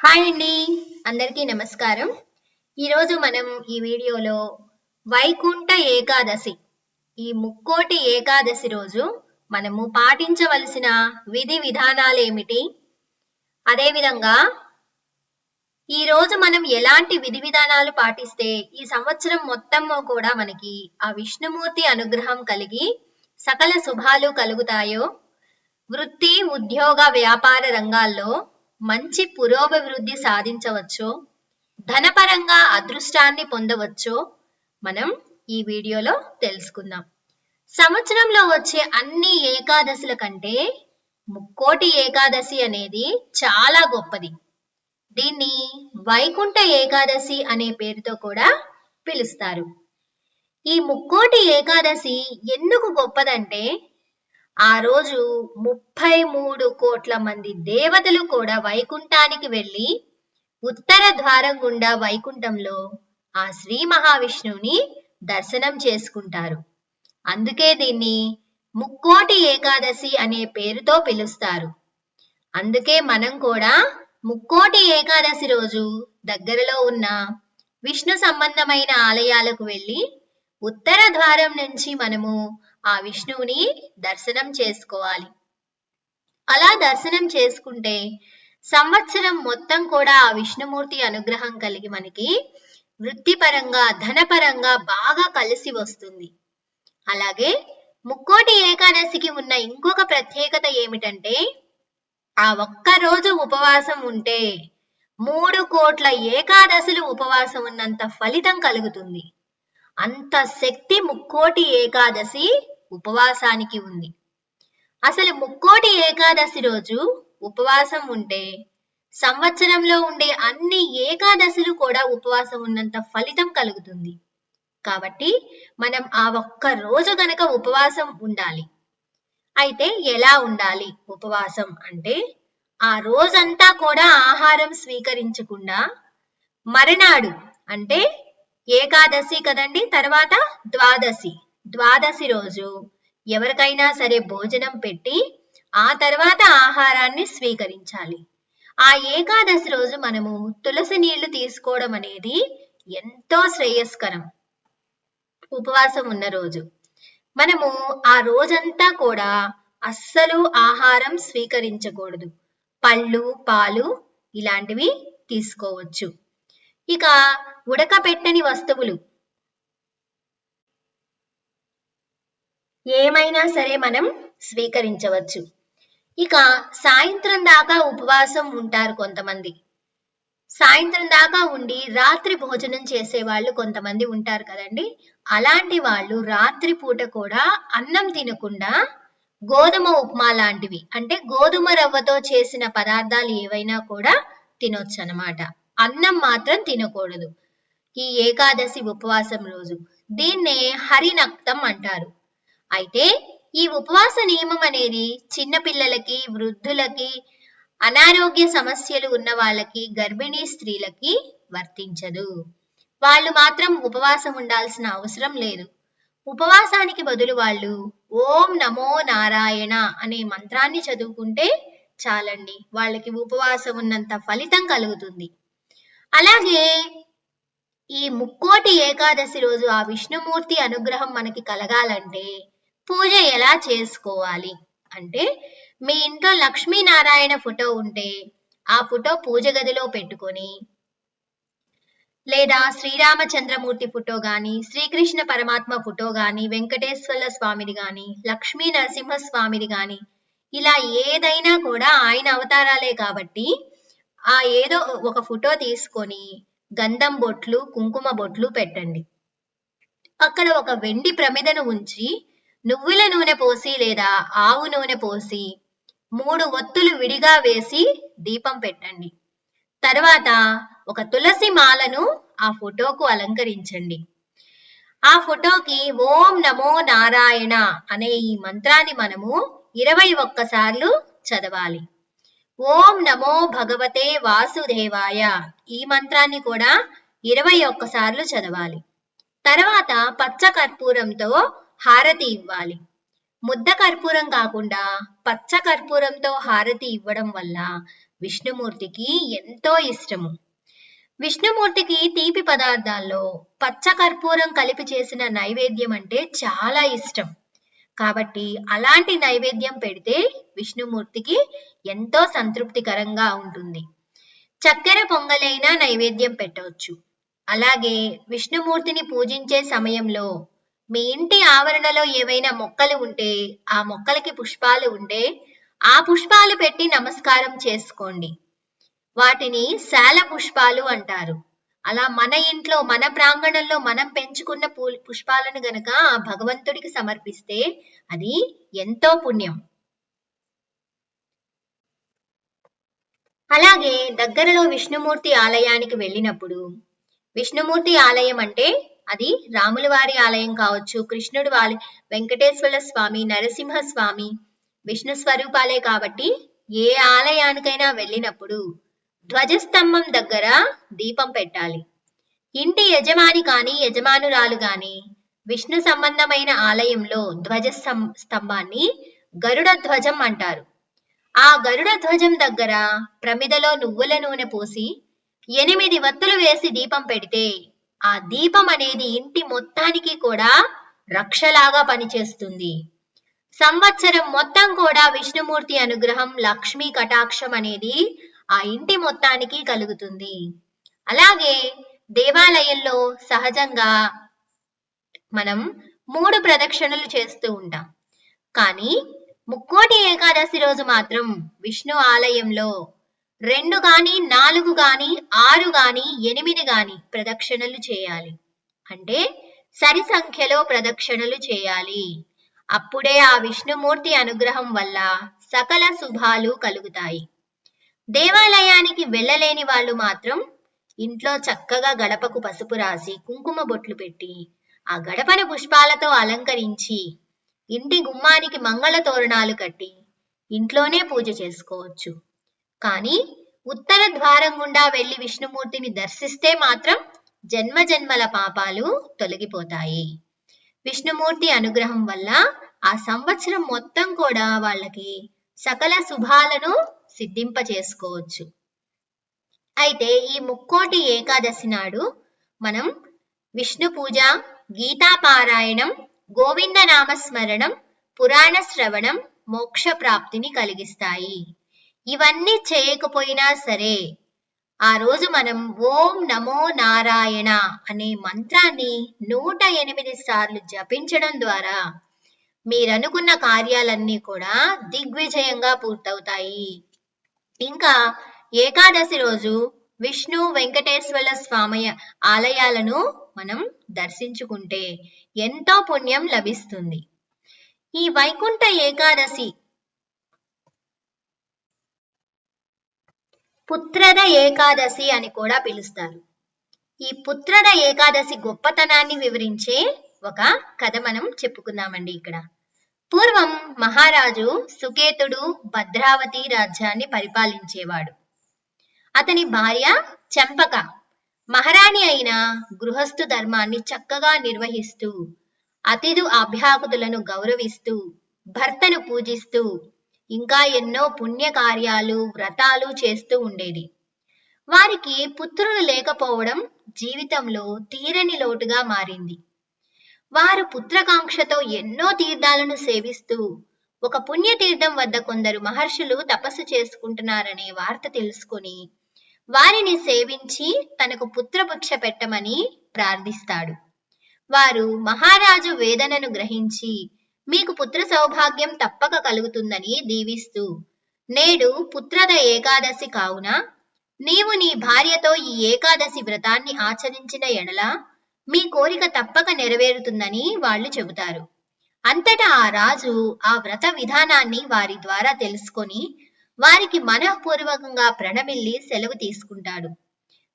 Hi అండి. అందరికీ నమస్కారం. ఈరోజు మనం ఈ వీడియోలో వైకుంఠ ఏకాదశి ఈ ముక్కోటి ఏకాదశి రోజు మనము పాటించవలసిన విధి విధానాలు ఏమిటి? అదేవిధంగా ఈ రోజు మనం ఎలాంటి విధి విధానాలు పాటిస్తే ఈ సంవత్సరం మొత్తం కూడా మనకి ఆ విష్ణుమూర్తి అనుగ్రహం కలిగి సకల శుభాలు కలుగుతాయో వృత్తి ఉద్యోగ వ్యాపార రంగాల్లో మంచి పురోభివృద్ధి సాధించవచ్చో ధనపరంగా అదృష్టాన్ని పొందవచ్చో మనం ఈ వీడియోలో తెలుసుకుందాం. సంవత్సరంలో వచ్చే అన్ని ఏకాదశుల కంటే ముక్కోటి ఏకాదశి అనేది చాలా గొప్పది. దీన్ని వైకుంఠ ఏకాదశి అనే పేరుతో కూడా పిలుస్తారు. ఈ ముక్కోటి ఏకాదశి ఎందుకు గొప్పదంటే ఆ రోజు ముప్పై మూడు కోట్ల మంది దేవతలు కూడా వైకుంఠానికి వెళ్ళి ఉత్తర ద్వారం గుండా వైకుంఠంలో ఆ శ్రీ మహావిష్ణువుని దర్శనం చేసుకుంటారు. అందుకే దీన్ని ముక్కోటి ఏకాదశి అనే పేరుతో పిలుస్తారు. అందుకే మనం కూడా ముక్కోటి ఏకాదశి రోజు దగ్గరలో ఉన్న విష్ణు సంబంధమైన ఆలయాలకు వెళ్ళి ఉత్తర ద్వారం నుంచి మనము ఆ విష్ణువుని దర్శనం చేసుకోవాలి. అలా దర్శనం చేసుకుంటే సంవత్సరం మొత్తం కూడా ఆ విష్ణుమూర్తి అనుగ్రహం కలిగి మనకి వృత్తిపరంగా ధనపరంగా బాగా కలిసి వస్తుంది. అలాగే ముక్కోటి ఏకాదశికి ఉన్న ఇంకొక ప్రత్యేకత ఏమిటంటే ఆ ఒక్క రోజు ఉపవాసం ఉంటే మూడు కోట్ల ఏకాదశులు ఉపవాసం ఉన్నంత ఫలితం కలుగుతుంది. అంత శక్తి ముక్కోటి ఏకాదశి ఉపవాసానికి ఉంది. అసలు ముక్కోటి ఏకాదశి రోజు ఉపవాసం ఉంటే సంవత్సరంలో ఉండే అన్ని ఏకాదశులు కూడా ఉపవాసం ఉన్నంత ఫలితం కలుగుతుంది. కాబట్టి మనం ఆ ఒక్క రోజు గనక ఉపవాసం ఉండాలి. అయితే ఎలా ఉండాలి ఉపవాసం అంటే ఆ రోజంతా కూడా ఆహారం స్వీకరించకుండా మరునాడు అంటే ఏకాదశి కదండి తర్వాత ద్వాదశి. ద్వాదశి రోజు ఎవరికైనా సరే భోజనం పెట్టి ఆ తర్వాత ఆహారాన్ని స్వీకరించాలి. ఆ ఏకాదశి రోజు మనము తులసి నీళ్ళు తీసుకోవడం అనేది ఎంతో శ్రేయస్కరం. ఉపవాసం ఉన్న రోజు. మనము ఆ రోజంతా కూడా అస్సలు ఆహారం స్వీకరించకూడదు. పళ్ళు పాలు ఇలాంటివి తీసుకోవచ్చు. ఇక ఉడకపెట్టని వస్తువులు ఏమైనా సరే మనం స్వీకరించవచ్చు. ఇక సాయంత్రం దాకా ఉపవాసం ఉంటారు కొంతమంది. సాయంత్రం దాకా ఉండి రాత్రి భోజనం చేసే వాళ్ళు కొంతమంది ఉంటారు కదండి. అలాంటి వాళ్ళు రాత్రి పూట కూడా అన్నం తినకుండా గోధుమ ఉప్మా లాంటివి అంటే గోధుమ రవ్వతో చేసిన పదార్థాలు ఏవైనా కూడా తినొచ్చు అనమాట అన్నం మాత్రం తినకూడదు. ఈ ఏకాదశి ఉపవాసం రోజు దీన్నే హరినక్తం అంటారు. అయితే ఈ ఉపవాస నియమం అనేది చిన్నపిల్లలకి వృద్ధులకి అనారోగ్య సమస్యలు ఉన్న వాళ్ళకి గర్భిణీ స్త్రీలకి వర్తించదు. వాళ్ళు మాత్రం ఉపవాసం ఉండాల్సిన అవసరం లేదు. ఉపవాసానికి బదులు వాళ్ళు ఓం నమో నారాయణ అనే మంత్రాన్ని చదువుకుంటే చాలండి. వాళ్ళకి ఉపవాసం ఉన్నంత ఫలితం కలుగుతుంది. అలాగే ఈ ముక్కోటి ఏకాదశి రోజు ఆ విష్ణుమూర్తి అనుగ్రహం మనకి కలగాలంటే పూజ ఎలా చేసుకోవాలి? అంటే మీ ఇంట్లో లక్ష్మీనారాయణ ఫోటో ఉంటే ఆ ఫోటో పూజ గదిలో పెట్టుకొని లేదా శ్రీరామచంద్రమూర్తి ఫోటో గాని శ్రీకృష్ణ పరమాత్మ ఫోటో గాని వెంకటేశ్వర స్వామిది గాని లక్ష్మీ నరసింహ స్వామిది గాని ఇలా ఏదైనా కూడా ఆయన అవతారాలే కాబట్టి ఆ ఏదో ఒక ఫోటో తీసుకొని గంధం బొట్లు కుంకుమ బొట్లు పెట్టండి. అక్కడ ఒక వెండి ప్రమిదను ఉంచి నువ్వుల నూనె పోసి లేదా ఆవు నూనె పోసి మూడు ఒత్తులు విడిగా వేసి దీపం పెట్టండి. తర్వాత ఒక తులసి మాలను ఆ ఫోటోకు అలంకరించండి. ఆ ఫోటోకి ఓం నమో నారాయణ అనే ఈ మంత్రాన్ని మనము ఇరవై ఒక్కసార్లు చదవాలి. ఓం నమో భగవతే వాసుదేవాయ ఈ మంత్రాన్ని కూడా ఇరవై ఒక్కసార్లు చదవాలి. తర్వాత పచ్చ కర్పూరంతో హారతి ఇవ్వాలి. ముద్ద కర్పూరం కాకుండా పచ్చ కర్పూరంతో హారతి ఇవ్వడం వల్ల విష్ణుమూర్తికి ఎంతో ఇష్టము. విష్ణుమూర్తికి తీపి పదార్థాల్లో పచ్చ కర్పూరం కలిపి చేసిన నైవేద్యం అంటే చాలా ఇష్టం. కాబట్టి అలాంటి నైవేద్యం పెడితే విష్ణుమూర్తికి ఎంతో సంతృప్తికరంగా ఉంటుంది. చక్కెర పొంగలైనా నైవేద్యం పెట్టవచ్చు. అలాగే విష్ణుమూర్తిని పూజించే సమయంలో మీ ఇంటి ఆవరణలో ఏవైనా మొక్కలు ఉంటే ఆ మొక్కలకి పుష్పాలు ఉంటే ఆ పుష్పాలు పెట్టి నమస్కారం చేసుకోండి. వాటిని శాల పుష్పాలు అంటారు. అలా మన ఇంట్లో మన ప్రాంగణంలో మనం పెంచుకున్న పూ పుష్పాలను గనక ఆ భగవంతుడికి సమర్పిస్తే అది ఎంతో పుణ్యం. అలాగే దగ్గరలో విష్ణుమూర్తి ఆలయానికి వెళ్ళినప్పుడు విష్ణుమూర్తి ఆలయం అంటే అది రాముల వారి ఆలయం కావచ్చు కృష్ణుడు వాలి వెంకటేశ్వర స్వామి నరసింహ స్వామి విష్ణు స్వరూపాలే కాబట్టి ఏ ఆలయానికైనా వెళ్ళినప్పుడు ధ్వజస్తంభం దగ్గర దీపం పెట్టాలి. ఇంటి యజమాని కాని యజమానురాలు గాని విష్ణు సంబంధమైన ఆలయంలో ధ్వజ స్తంభాన్ని గరుడ ధ్వజం అంటారు. ఆ గరుడ ధ్వజం దగ్గర ప్రమిదలో నువ్వుల నూనె పోసి ఎనిమిది వత్తులు వేసి దీపం పెడితే ఆ దీపం అనేది ఇంటి మొత్తానికి కూడా రక్షలాగా పనిచేస్తుంది. సంవత్సరం మొత్తం కూడా విష్ణుమూర్తి అనుగ్రహం లక్ష్మీ కటాక్షం అనేది ఆ ఇంటి మొత్తానికి కలుగుతుంది. అలాగే దేవాలయంలో సహజంగా మనం మూడు ప్రదక్షిణలు చేస్తూ ఉంటాం. కానీ ముక్కోటి ఏకాదశి రోజు మాత్రం విష్ణు ఆలయంలో రెండు గాని నాలుగు గాని ఆరు గాని ఎనిమిది గాని ప్రదక్షిణలు చేయాలి. అంటే సరి సంఖ్యలో ప్రదక్షిణలు చేయాలి. అప్పుడే ఆ విష్ణుమూర్తి అనుగ్రహం వల్ల సకల శుభాలు కలుగుతాయి. దేవాలయానికి వెళ్ళలేని వాళ్ళు మాత్రం ఇంట్లో చక్కగా గడపకు పసుపు రాసి కుంకుమ బొట్లు పెట్టి ఆ గడపను పుష్పాలతో అలంకరించి ఇంటి గుమ్మానికి మంగళ తోరణాలు కట్టి ఇంట్లోనే పూజ చేసుకోవచ్చు. కానీ ఉత్తర ద్వారం గుండా వెళ్ళి విష్ణుమూర్తిని దర్శిస్తే మాత్రం జన్మ జన్మల పాపాలు తొలగిపోతాయి. విష్ణుమూర్తి అనుగ్రహం వల్ల ఆ సంవత్సరం మొత్తం కూడా వాళ్ళకి సకల శుభాలను సిద్ధింప చేసుకోవచ్చు అయితే ఈ ముక్కోటి ఏకాదశి నాడు మనం విష్ణు పూజ గీతా పారాయణం గోవింద నామస్మరణం పురాణ శ్రవణం మోక్ష ప్రాప్తిని కలిగిస్తాయి. ఇవన్నీ చేయకపోయినా సరే ఆ రోజు మనం ఓం నమో నారాయణ అనే మంత్రాన్ని నూట ఎనిమిది సార్లు జపించడం ద్వారా మీరనుకున్న కార్యాలన్నీ కూడా దిగ్విజయంగా పూర్తవుతాయి. ఇంకా ఏకాదశి రోజు విష్ణు వెంకటేశ్వర స్వామి ఆలయాలను మనం దర్శించుకుంటే ఎంతో పుణ్యం లభిస్తుంది. ఈ వైకుంఠ ఏకాదశి పుత్రద ఏకాదశి అని కూడా పిలుస్తారు. ఈ పుత్రద ఏకాదశి గొప్పతనాన్ని వివరించే ఒక కథ మనం చెప్పుకుందామండి ఇక్కడ. పూర్వం మహారాజు సుకేతుడు భద్రావతి రాజ్యాన్ని పరిపాలించేవాడు. అతని భార్య చెంపక మహారాణి అయిన గృహస్థు ధర్మాన్ని చక్కగా నిర్వహిస్తూ అతిథు అభ్యాగతులను గౌరవిస్తూ భర్తను పూజిస్తూ ఇంకా ఎన్నో పుణ్యకార్యాలు వ్రతాలు చేస్తూ ఉండేది. వారికి పుత్రులు లేకపోవడం జీవితంలో తీరని లోటుగా మారింది. వారు పుత్రకాంక్షతో ఎన్నో తీర్థాలను సేవిస్తూ ఒక పుణ్యతీర్థం వద్ద కొందరు మహర్షులు తపస్సు చేసుకుంటున్నారనే వార్త తెలుసుకుని వారిని సేవించి తనకు పుత్రభిక్ష పెట్టమని ప్రార్థిస్తాడు. వారు మహారాజు వేదనను గ్రహించి మీకు పుత్ర సౌభాగ్యం తప్పక కలుగుతుందని దీవిస్తూ. నేడు పుత్రద ఏకాదశి కావున నీవు నీ భార్యతో ఈ ఏకాదశి వ్రతాన్ని ఆచరించిన ఎడల మీ కోరిక తప్పక నెరవేరుతుందని వాళ్ళు చెబుతారు. అంతటా ఆ రాజు ఆ వ్రత విధానాన్ని వారి ద్వారా తెలుసుకొని వారికి మనఃపూర్వకంగా ప్రణమిల్లి సెలవు తీసుకుంటాడు.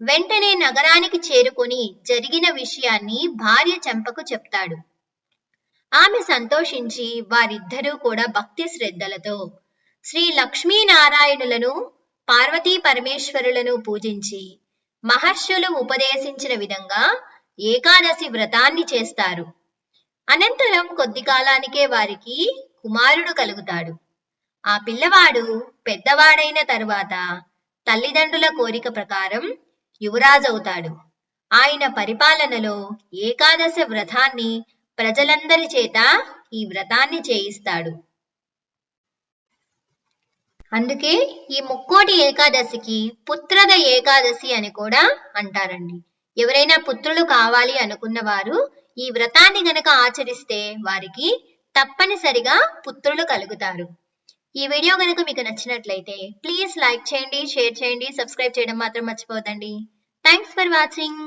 వెంటనే నగరానికి చేరుకొని జరిగిన విషయాన్ని భార్య చెంపకు చెప్తాడు. ఆమె సంతోషించి వారిద్దరూ కూడా భక్తి శ్రద్ధలతో శ్రీ లక్ష్మీనారాయణులను పార్వతీ పరమేశ్వరులను పూజించి మహర్షులు ఉపదేశించిన విధంగా ఏకాదశి వ్రతాన్ని చేస్తారు. అనంతరం కొద్ది కాలానికే వారికి కుమారుడు కలుగుతాడు. ఆ పిల్లవాడు పెద్దవాడైన తరువాత తల్లిదండ్రుల కోరిక ప్రకారం యువరాజవుతాడు. ఆయన పరిపాలనలో ఏకాదశ వ్రతాన్ని ప్రజలందరి చేత ఈ వ్రతాన్ని చేయిస్తాడు. అందుకే ఈ ముక్కోటి ఏకాదశికి పుత్రద ఏకాదశి అని కూడా అంటారండి. ఎవరైనా పుత్రులు కావాలి అనుకున్న వారు ఈ వ్రతాన్ని గనక ఆచరిస్తే వారికి తప్పనిసరిగా పుత్రులు కలుగుతారు. ఈ వీడియో కనుక మీకు నచ్చినట్లయితే ప్లీజ్ లైక్ చేయండి షేర్ చేయండి సబ్స్క్రైబ్ చేయడం మాత్రం మర్చిపోదండి థ్యాంక్స్ ఫర్ వాచింగ్.